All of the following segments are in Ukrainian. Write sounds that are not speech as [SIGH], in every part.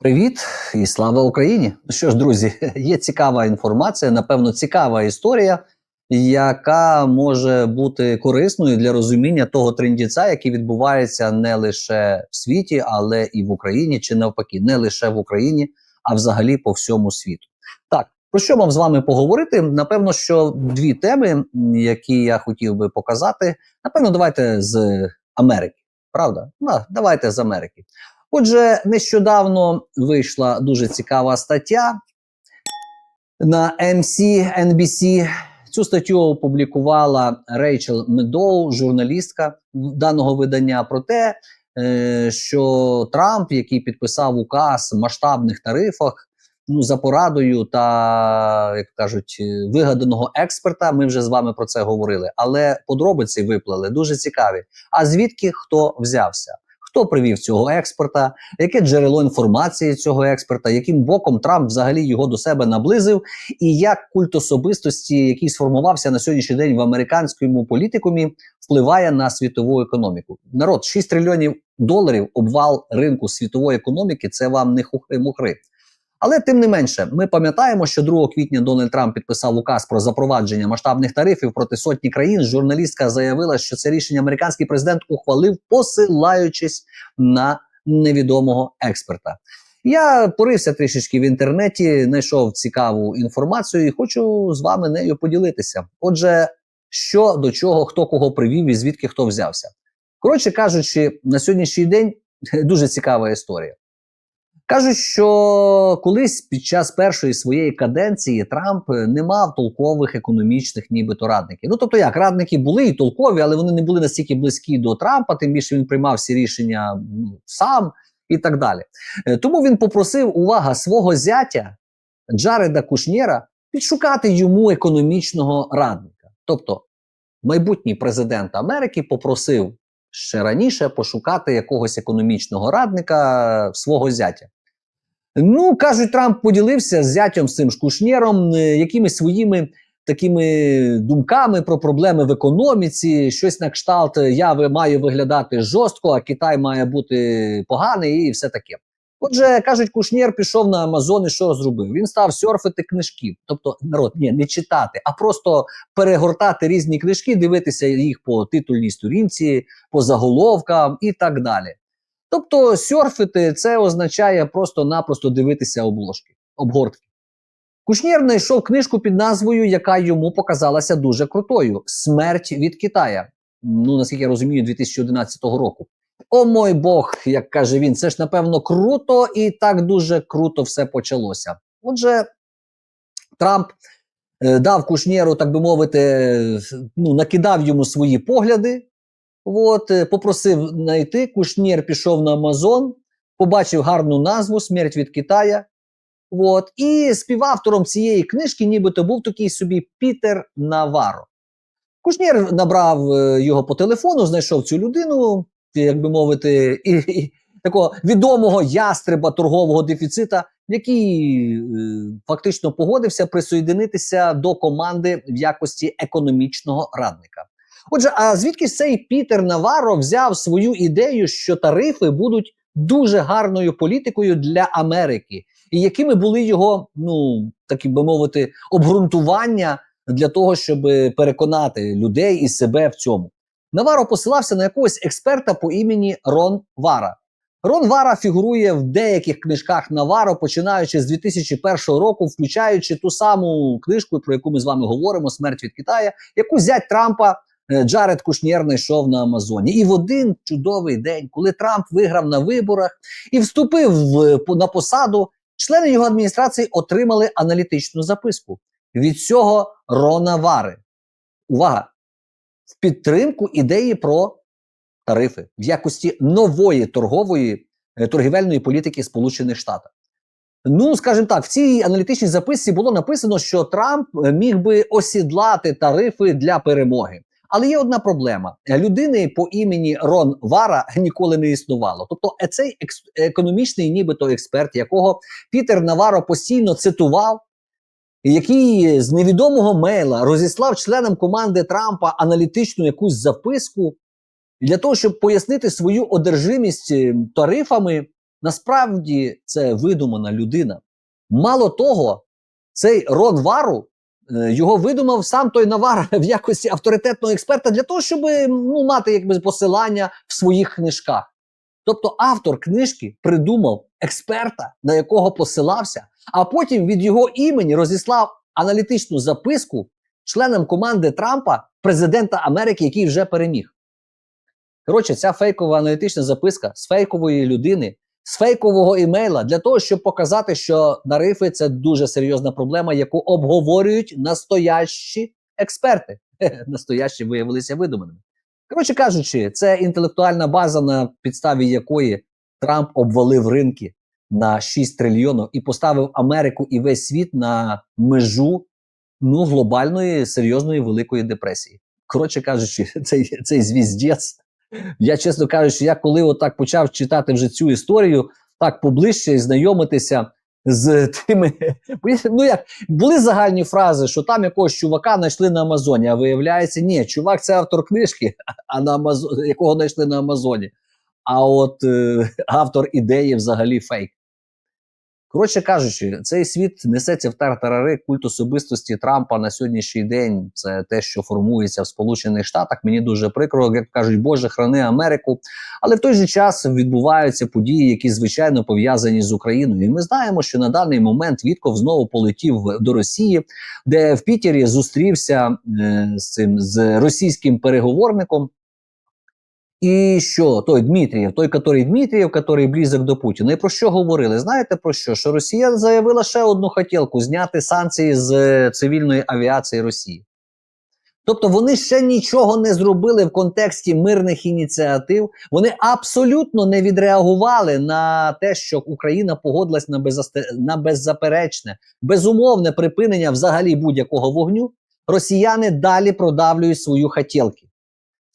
Привіт і слава Україні! Ну Що ж, друзі, [LAUGHS] є цікава інформація, напевно, цікава історія, яка може бути корисною для розуміння того трендіця, який відбувається не лише в світі, але і в Україні, чи навпаки, не лише в Україні, а взагалі по всьому світу. Так, про що вам з вами поговорити? Напевно, що дві теми, які я хотів би показати. Напевно, давайте з Америки. Правда? Ну, давайте з Америки. Отже, нещодавно вийшла дуже цікава стаття на MC NBC. Цю статтю опублікувала Рейчел Медоу, журналістка даного видання, про те, е, що Трамп, який підписав указ в масштабних тарифах, ну за порадою та як кажуть, е, вигаданого експерта. Ми вже з вами про це говорили. Але подробиці виплили дуже цікаві. А звідки хто взявся? Хто привів цього експерта? Яке джерело інформації цього експерта? Яким боком Трамп взагалі його до себе наблизив? І як культ особистості, який сформувався на сьогоднішній день в американському політикумі, впливає на світову економіку? Народ 6 трильйонів доларів обвал ринку світової економіки. Це вам не хухри-мухри. Але тим не менше, ми пам'ятаємо, що 2 квітня Дональд Трамп підписав указ про запровадження масштабних тарифів проти сотні країн. Журналістка заявила, що це рішення американський президент ухвалив, посилаючись на невідомого експерта. Я порився трішечки в інтернеті, знайшов цікаву інформацію і хочу з вами нею поділитися. Отже, що до чого, хто кого привів і звідки хто взявся. Коротше кажучи, на сьогоднішній день [LAUGHS] дуже цікава історія. Кажуть, що колись під час першої своєї каденції Трамп не мав толкових економічних, нібито радників. Ну тобто, як радники були і толкові, але вони не були настільки близькі до Трампа, тим більше він приймав всі рішення ну, сам і так далі. Е, Тому він попросив увага свого зятя Джареда Кушнєра підшукати йому економічного радника. Тобто, майбутній президент Америки попросив ще раніше пошукати якогось економічного радника свого зятя. Ну, кажуть, Трамп поділився з зятям з цим ж Кушнєром е, якимись своїми такими думками про проблеми в економіці, щось на кшталт я ви- маю виглядати жорстко, а Китай має бути поганий і все таке. Отже, кажуть, Кушнєр пішов на Амазон і що зробив? Він став серфити книжки. Тобто, народ, ні, не читати, а просто перегортати різні книжки, дивитися їх по титульній сторінці, по заголовкам і так далі. Тобто, серфити це означає просто-напросто дивитися обложки, обгортки. Кушнєр знайшов книжку під назвою, яка йому показалася дуже крутою: Смерть від Китая. Ну, наскільки я розумію, 2011 року. О мой Бог, як каже він, це ж напевно круто, і так дуже круто все почалося. Отже, Трамп е, дав Кушнєру, так би мовити, е, ну, накидав йому свої погляди. От, е, попросив знайти. Кушнєр пішов на Амазон, побачив гарну назву Смерть від Китая. От, і співавтором цієї книжки, нібито був такий собі Пітер Наваро. Кушнєр набрав е, його по телефону, знайшов цю людину, як би мовити, і, і такого відомого ястреба торгового дефіцита, який е, фактично погодився присоєдинитися до команди в якості економічного радника. Отже, а звідки цей Пітер Наваро взяв свою ідею, що тарифи будуть дуже гарною політикою для Америки, і якими були його, ну так би мовити, обґрунтування для того, щоб переконати людей і себе в цьому? Наваро посилався на якогось експерта по імені Рон Вара. Рон Вара фігурує в деяких книжках Наваро, починаючи з 2001 року, включаючи ту саму книжку, про яку ми з вами говоримо Смерть від Китая, яку зять Трампа Джаред Кушнєр знайшов на Амазоні. І в один чудовий день, коли Трамп виграв на виборах і вступив в, на посаду, члени його адміністрації отримали аналітичну записку від цього Рона Вари. Увага! В підтримку ідеї про тарифи в якості нової торгової е, торгівельної політики Сполучених Штатів. Ну, скажімо так, в цій аналітичній записці було написано, що Трамп е, міг би осідлати тарифи для перемоги. Але є одна проблема: людини по імені Рон Вара ніколи не існувало. Тобто, е, цей економічний, нібито експерт, якого Пітер Наваро постійно цитував, який з невідомого мейла розіслав членам команди Трампа аналітичну якусь записку для того, щоб пояснити свою одержимість е, тарифами, насправді це видумана людина. Мало того, цей род вару е, його видумав сам той Навар [LAUGHS] в якості авторитетного експерта для того, щоб ну, мати якби посилання в своїх книжках. Тобто автор книжки придумав експерта, на якого посилався, а потім від його імені розіслав аналітичну записку членам команди Трампа, президента Америки, який вже переміг. Коротше, ця фейкова аналітична записка з фейкової людини, з фейкового імейла для того, щоб показати, що нарифи це дуже серйозна проблема, яку обговорюють настоящі експерти. [LAUGHS] Настоящі виявилися видуманими. Коротше кажучи, це інтелектуальна база, на підставі якої Трамп обвалив ринки на 6 трильйонів і поставив Америку і весь світ на межу ну, глобальної серйозної великої депресії. Коротше кажучи, [LAUGHS] цей, цей звіздець. Я чесно кажучи, я коли отак почав читати вже цю історію, так поближче і знайомитися з тими. [LAUGHS] Ну як були загальні фрази, що там якогось чувака знайшли на Амазоні, а виявляється, ні, чувак це автор книжки, [LAUGHS] а на Амазон, якого знайшли на Амазоні. А от е, [LAUGHS] автор ідеї взагалі фейк. Коротше кажучи, цей світ несеться в тартарари культ особистості Трампа на сьогоднішній день. Це те, що формується в Сполучених Штатах. Мені дуже прикро, як кажуть, Боже, храни Америку. Але в той же час відбуваються події, які звичайно пов'язані з Україною. І ми знаємо, що на даний момент Вітков знову полетів до Росії, де в Пітері зустрівся е, з цим з російським переговорником. І що той Дмитрієв, той, який Дмитрієв, який близок до Путіна, і про що говорили? Знаєте про що? Що Росія заявила ще одну хотілку зняти санкції з е, цивільної авіації Росії. Тобто вони ще нічого не зробили в контексті мирних ініціатив. Вони абсолютно не відреагували на те, що Україна погодилась на, беззасте... на беззаперечне, безумовне припинення взагалі будь-якого вогню. Росіяни далі продавлюють свою хотілки.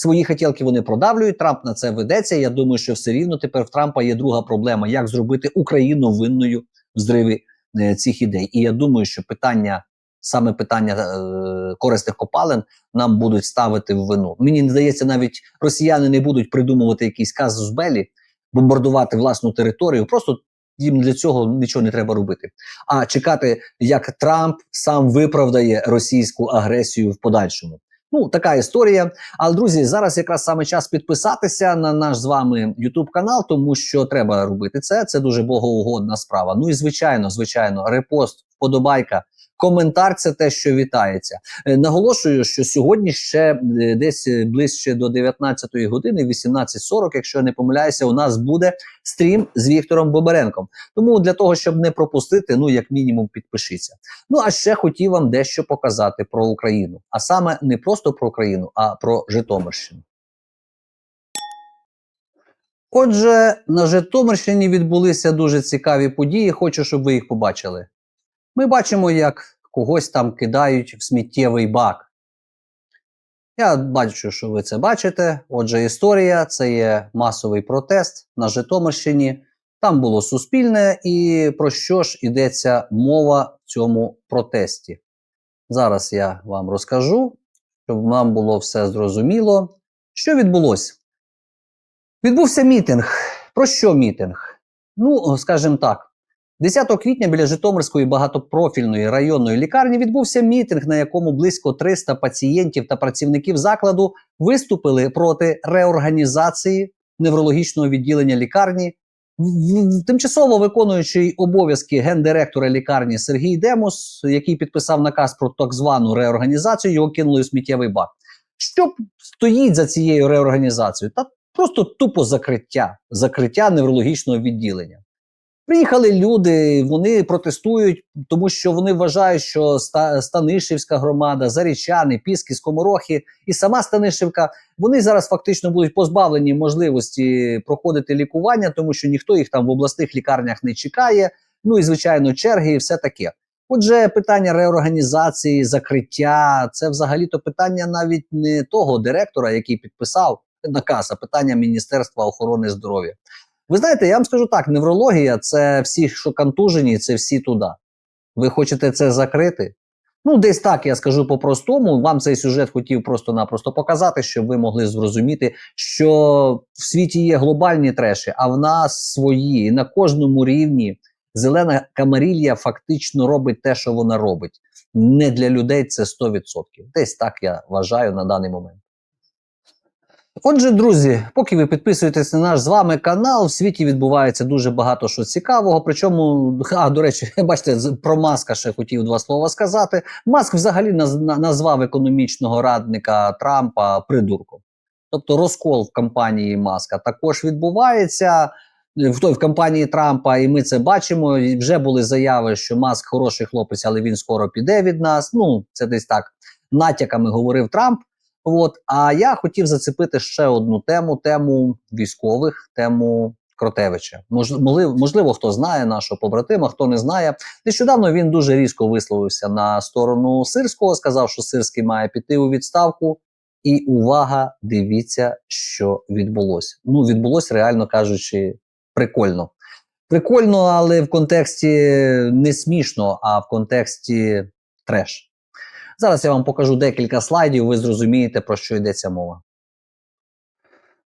Свої хотілки вони продавлюють. Трамп на це ведеться. Я думаю, що все рівно тепер в Трампа є друга проблема: як зробити Україну винною в зриві е, цих ідей. І я думаю, що питання, саме питання е, корисних копалин, нам будуть ставити в вину. Мені здається, навіть росіяни не будуть придумувати якийсь казус белі, бомбардувати власну територію. Просто їм для цього нічого не треба робити. А чекати, як Трамп сам виправдає російську агресію в подальшому. Ну, така історія. Але друзі, зараз якраз саме час підписатися на наш з вами YouTube канал, тому що треба робити це. Це дуже богоугодна справа. Ну і звичайно, звичайно, репост, вподобайка. Коментар це те, що вітається. Е, наголошую, що сьогодні ще е, десь ближче до 19-ї години, 18.40, якщо я не помиляюся, у нас буде стрім з Віктором Боберенком. Тому для того, щоб не пропустити, ну як мінімум, підпишіться. Ну а ще хотів вам дещо показати про Україну. А саме не просто про Україну, а про Житомирщину. Отже, на Житомирщині відбулися дуже цікаві події. Хочу, щоб ви їх побачили. Ми бачимо, як когось там кидають в сміттєвий бак. Я бачу, що ви це бачите. Отже, історія це є масовий протест на Житомирщині. Там було суспільне, і про що ж йдеться мова в цьому протесті? Зараз я вам розкажу, щоб вам було все зрозуміло. Що відбулося? Відбувся мітинг. Про що мітинг? Ну, скажімо так. 10 квітня біля Житомирської багатопрофільної районної лікарні відбувся мітинг, на якому близько 300 пацієнтів та працівників закладу виступили проти реорганізації неврологічного відділення лікарні. Тимчасово виконуючий обов'язки гендиректора лікарні Сергій Демос, який підписав наказ про так звану реорганізацію, його кинули у сміттєвий бак. Що стоїть за цією реорганізацією? Та просто тупо закриття, закриття неврологічного відділення. Приїхали люди, вони протестують, тому що вони вважають, що Станишівська громада, Зарічани, Піски, Скоморохи і сама Станишівка вони зараз фактично будуть позбавлені можливості проходити лікування, тому що ніхто їх там в обласних лікарнях не чекає. Ну і звичайно, черги, і все таке. Отже, питання реорганізації, закриття це взагалі-то питання навіть не того директора, який підписав наказ, а питання Міністерства охорони здоров'я. Ви знаєте, я вам скажу так: неврологія це всі, що контужені, це всі туди. Ви хочете це закрити? Ну, десь так я скажу по-простому. Вам цей сюжет хотів просто-напросто показати, щоб ви могли зрозуміти, що в світі є глобальні треші, а в нас свої. І на кожному рівні зелена камарілія фактично робить те, що вона робить. Не для людей це 100%. Десь так я вважаю на даний момент. Отже, друзі, поки ви підписуєтесь на наш з вами канал, в світі відбувається дуже багато що цікавого. Причому, а до речі, [LAUGHS] бачите, про Маска ще хотів два слова сказати. Маск взагалі назвав економічного радника Трампа придурком. Тобто розкол в кампанії Маска також відбувається. В той в кампанії Трампа, і ми це бачимо. Вже були заяви, що Маск хороший хлопець, але він скоро піде від нас. Ну, це десь так натяками говорив Трамп. От, а я хотів зацепити ще одну тему: тему військових, тему Кротевича. Мож, можливо, можливо, хто знає нашого побратима, хто не знає. Нещодавно він дуже різко висловився на сторону Сирського, сказав, що Сирський має піти у відставку. І увага, дивіться, що відбулося. Ну, відбулося, реально кажучи, прикольно. Прикольно, але в контексті не смішно, а в контексті треш. Зараз я вам покажу декілька слайдів, ви зрозумієте, про що йдеться мова.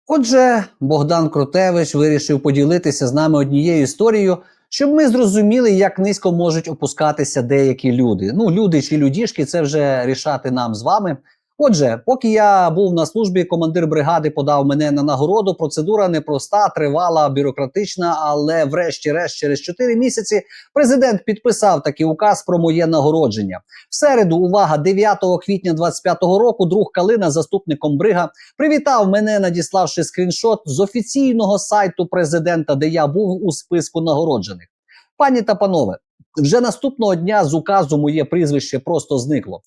Отже, Богдан Крутевич вирішив поділитися з нами однією історією, щоб ми зрозуміли, як низько можуть опускатися деякі люди. Ну, люди чи людішки, це вже рішати нам з вами. Отже, поки я був на службі, командир бригади подав мене на нагороду. Процедура непроста, тривала, бюрократична, але врешті-решт, через 4 місяці президент підписав такий указ про моє нагородження. В середу, увага, 9 квітня 25-го року, друг Калина, заступником брига, привітав мене, надіславши скріншот з офіційного сайту президента, де я був у списку нагороджених. Пані та панове, вже наступного дня з указу моє прізвище просто зникло.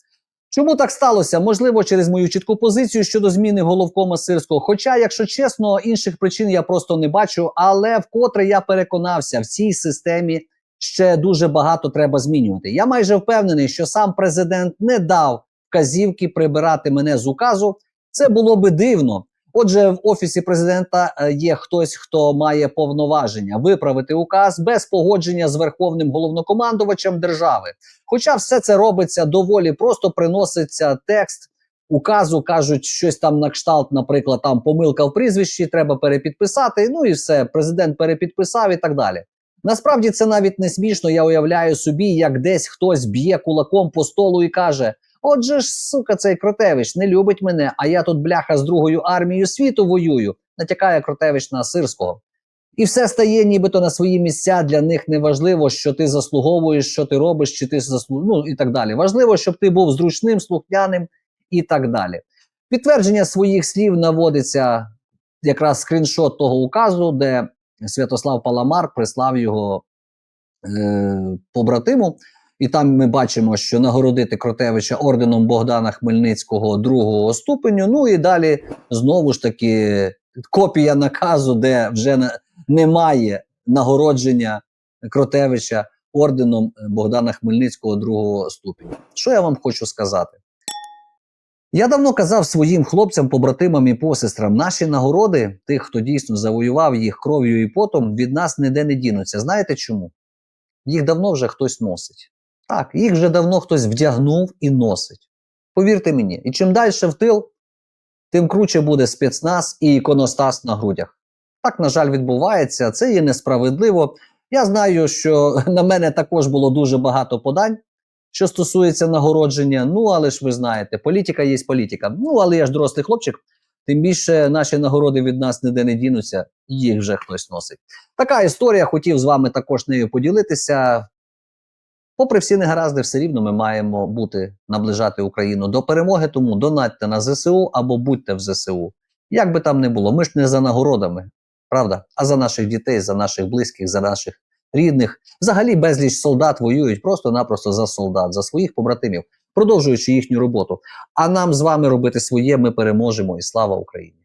Чому так сталося? Можливо, через мою чітку позицію щодо зміни головкома Сирського. Хоча, якщо чесно, інших причин я просто не бачу. Але вкотре я переконався, в цій системі ще дуже багато треба змінювати. Я майже впевнений, що сам президент не дав вказівки прибирати мене з указу. Це було би дивно. Отже, в офісі президента е, є хтось, хто має повноваження виправити указ без погодження з верховним головнокомандувачем держави. Хоча все це робиться доволі просто, приноситься текст указу, кажуть, щось там на кшталт, наприклад, там помилка в прізвищі, треба перепідписати. Ну і все, президент перепідписав і так далі. Насправді це навіть не смішно. Я уявляю собі, як десь хтось б'є кулаком по столу і каже: Отже ж, сука, цей Кротевич не любить мене, а я тут бляха з другою армією світу воюю. Натякає Кротевич на Сирського. І все стає нібито на свої місця. Для них не важливо, що ти заслуговуєш, що ти робиш, чи ти заслу... ну, і так далі. Важливо, щоб ти був зручним, слухняним і так далі. Підтвердження своїх слів наводиться якраз скріншот того указу, де Святослав Паламар прислав його е, побратиму. І там ми бачимо, що нагородити Кротевича орденом Богдана Хмельницького другого ступеню. Ну і далі знову ж таки копія наказу, де вже не- немає нагородження Кротевича орденом е, Богдана Хмельницького другого ступеню. Що я вам хочу сказати? Я давно казав своїм хлопцям, побратимам і посестрам, наші нагороди, тих, хто дійсно завоював їх кров'ю і потом, від нас ніде не дінуться. Знаєте чому? Їх давно вже хтось носить. Так, їх вже давно хтось вдягнув і носить. Повірте мені, і чим далі в тил, тим круче буде спецназ і іконостас на грудях. Так, на жаль, відбувається. Це є несправедливо. Я знаю, що [LAUGHS] на мене також було дуже багато подань, що стосується нагородження. Ну, але ж ви знаєте, політика є політика. Ну, але я ж дорослий хлопчик, тим більше наші нагороди від нас ніде не дінуться, їх вже хтось носить. Така історія, хотів з вами також нею поділитися. Попри всі негаразди, все рівно ми маємо бути наближати Україну до перемоги, тому донатьте на ЗСУ або будьте в ЗСУ. Як би там не було, ми ж не за нагородами, правда? А за наших дітей, за наших близьких, за наших рідних. Взагалі безліч солдат воюють просто-напросто за солдат, за своїх побратимів, продовжуючи їхню роботу. А нам з вами робити своє, ми переможемо і слава Україні!